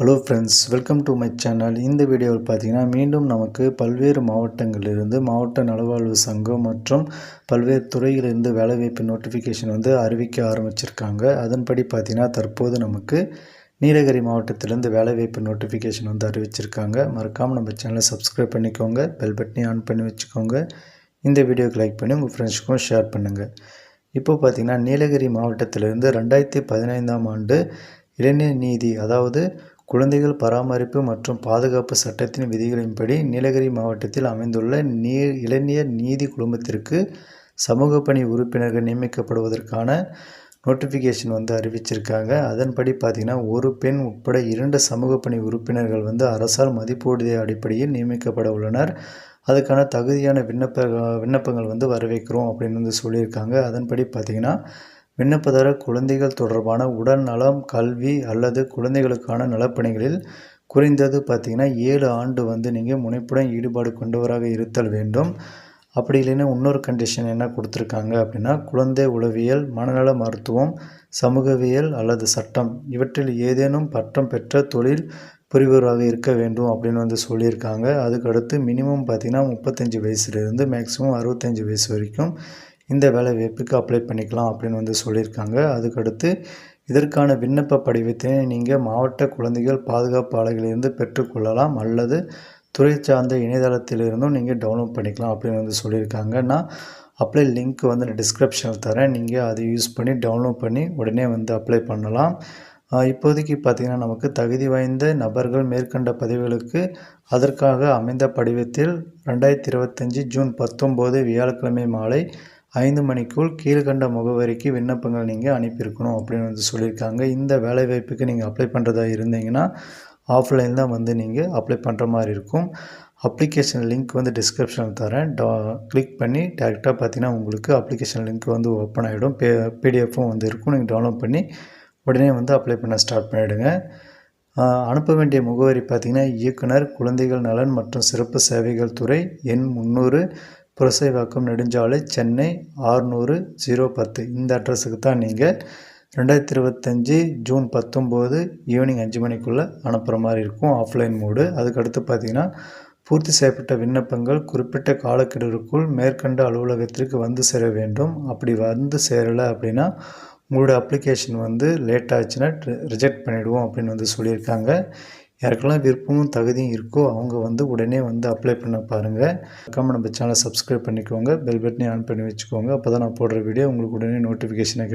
Hello friends welcome to my channel இந்த வீடியோவில் பார்த்தீங்கன்னா மீண்டும் நமக்கு பல்வேறு மாவட்டங்களிலிருந்து மாவட்ட நலவாழ்வு சங்கம் மற்றும் பல்வேறு துறையிலிருந்து வேலைவாய்ப்பு நோட்டிஃபிகேஷன் வந்து அறிவிக்க ஆரம்பிச்சிருக்காங்க. அதன்படி பார்த்தீங்கன்னா தற்போது நமக்கு நீலகிரி மாவட்டத்திலேருந்து வேலைவாய்ப்பு நோட்டிஃபிகேஷன் வந்து அறிவிச்சிருக்காங்க. மறக்காமல் நம்ம சேனலை சப்ஸ்கிரைப் பண்ணிக்கோங்க. பெல் பட்டனி ஆன் பண்ணி வச்சுக்கோங்க. இந்த வீடியோக்கு லைக் பண்ணி உங்கள் ஃப்ரெண்ட்ஸுக்கும் ஷேர் பண்ணுங்கள் இப்போ பார்த்தீங்கன்னா நீலகிரி மாவட்டத்திலிருந்து ரெண்டாயிரத்தி பதினைந்தாம் ஆண்டு இளைஞர் நீதி அதாவது குழந்தைகள் பராமரிப்பு மற்றும் பாதுகாப்பு சட்டத்தின் விதிகளின்படி நீலகிரி மாவட்டத்தில் அமைந்துள்ள நீ இளைஞர் நீதி குழுமத்திற்கு சமூக பணி உறுப்பினர்கள் நியமிக்கப்படுவதற்கான நோட்டிஃபிகேஷன் வந்து அறிவிச்சிருக்காங்க. அதன்படி பார்த்திங்கன்னா ஒரு பெண் உட்பட இரண்டு சமூக பணி உறுப்பினர்கள் வந்து அரசால் மதிப்பூதிய அடிப்படையில் நியமிக்கப்பட உள்ளனர். அதுக்கான தகுதியான விண்ணப்ப விண்ணப்பங்கள் வந்து வரவேற்கிறோம் அப்படின்னு வந்து சொல்லியிருக்காங்க. அதன்படி பார்த்திங்கன்னா விண்ணப்பதாரர் குழந்தைகள் தொடர்பான உடல் நலம் கல்வி அல்லது குழந்தைகளுக்கான நலப்பணிகளில் குறைந்தது பார்த்திங்கன்னா ஏழு ஆண்டு வந்து நீங்கள் முனைப்புடன் ஈடுபாடு கொண்டவராக இருத்தல் வேண்டும். அப்படி இல்லைன்னா இன்னொரு கண்டிஷன் என்ன கொடுத்துருக்காங்க அப்படின்னா குழந்தை உளவியல் மனநல மருத்துவம் சமூகவியல் அல்லது சட்டம் இவற்றில் ஏதேனும் பட்டம் பெற்ற தொழில் புரிவராக இருக்க வேண்டும் அப்படின்னு வந்து சொல்லியிருக்காங்க. அதுக்கடுத்து மினிமம் பார்த்திங்கன்னா முப்பத்தஞ்சு வயசுலேருந்து மேக்ஸிமம் அறுபத்தஞ்சி வயசு வரைக்கும் இந்த வேலை வாய்ப்புக்கு அப்ளை பண்ணிக்கலாம் அப்படின்னு வந்து சொல்லியிருக்காங்க. அதுக்கடுத்து இதற்கான விண்ணப்ப படிவத்தினை நீங்கள் மாவட்ட குழந்தைகள் பாதுகாப்பு ஆலைகளிலிருந்து பெற்றுக்கொள்ளலாம் அல்லது துறை சார்ந்த இணையதளத்திலிருந்தும் நீங்கள் டவுன்லோட் பண்ணிக்கலாம் அப்படின்னு வந்து சொல்லியிருக்காங்க. நான் அப்ளை லிங்க் வந்து நான் டிஸ்கிரிப்ஷனில் தரேன். நீங்கள் அதை யூஸ் பண்ணி டவுன்லோட் பண்ணி உடனே வந்து அப்ளை பண்ணலாம். இப்போதைக்கு பார்த்திங்கன்னா நமக்கு தகுதி வாய்ந்த நபர்கள் மேற்கண்ட பதவிகளுக்கு அதற்காக அமைந்த படிவத்தில் ரெண்டாயிரத்தி இருபத்தஞ்சி ஜூன் பத்தொம்போது வியாழக்கிழமை மாலை ஐந்து மணிக்குள் கீழ்கண்ட முகவரிக்கு விண்ணப்பங்கள் நீங்கள் அனுப்பியிருக்கணும் அப்படின்னு வந்து சொல்லியிருக்காங்க. இந்த வேலைவாய்ப்புக்கு நீங்கள் அப்ளை பண்ணுறதா இருந்தீங்கன்னா ஆஃப்லைன் தான் வந்து நீங்கள் அப்ளை பண்ணுற மாதிரி இருக்கும். அப்ளிகேஷன் லிங்க் வந்து டிஸ்கிரிப்ஷனில் தரேன். டா கிளிக் பண்ணி டேரெக்டாக பார்த்தீங்கன்னா உங்களுக்கு அப்ளிகேஷன் லிங்க் வந்து ஓப்பன் ஆகிடும் பே பிடிஎஃப்பும் வந்து இருக்கும். நீங்கள் டவுன்லோட் பண்ணி உடனே வந்து அப்ளை பண்ண ஸ்டார்ட் பண்ணிவிடுங்க அனுப்ப வேண்டிய முகவரி பார்த்திங்கன்னா இயக்குனர் குழந்தைகள் நலன் மற்றும் சிறப்பு சேவைகள் துறை எண் முந்நூறு புரசைவாக்கம் நெடுஞ்சாலை சென்னை ஆறுநூறு ஜீரோ பத்து. இந்த அட்ரஸுக்கு தான் நீங்கள் ரெண்டாயிரத்தி இருபத்தஞ்சி ஜூன் பத்தொம்போது ஈவினிங் அஞ்சு மணிக்குள்ளே அனுப்புகிற மாதிரி இருக்கும். Offline mode. அதுக்கடுத்து பார்த்திங்கன்னா பூர்த்தி செய்யப்பட்ட விண்ணப்பங்கள் குறிப்பிட்ட காலக்கெடுவிற்குள் மேற்கண்ட அலுவலகத்திற்கு வந்து சேர வேண்டும். அப்படி வந்து சேரலை அப்படின்னா உங்களோட அப்ளிகேஷன் வந்து லேட் ஆச்சுன்னா ரிஜெக்ட் பண்ணிவிடுவோம் அப்படின்னு வந்து சொல்லியிருக்காங்க. யாருக்கெல்லாம் விருப்பமும் தகுதியும் இருக்கோ அவங்க வந்து உடனே வந்து அப்ளை பண்ண பாருங்கள் மறக்காமல் நம்ம சேனலை சப்ஸ்கிரைப் பண்ணிக்கோங்க. பெல் பட்டனையும் ஆன் பண்ணி வச்சுக்கோங்க. அப்போ தான் நான் போடுற வீடியோ உங்களுக்கு உடனே நோட்டிஃபிகேஷனாக கிடைக்கும்.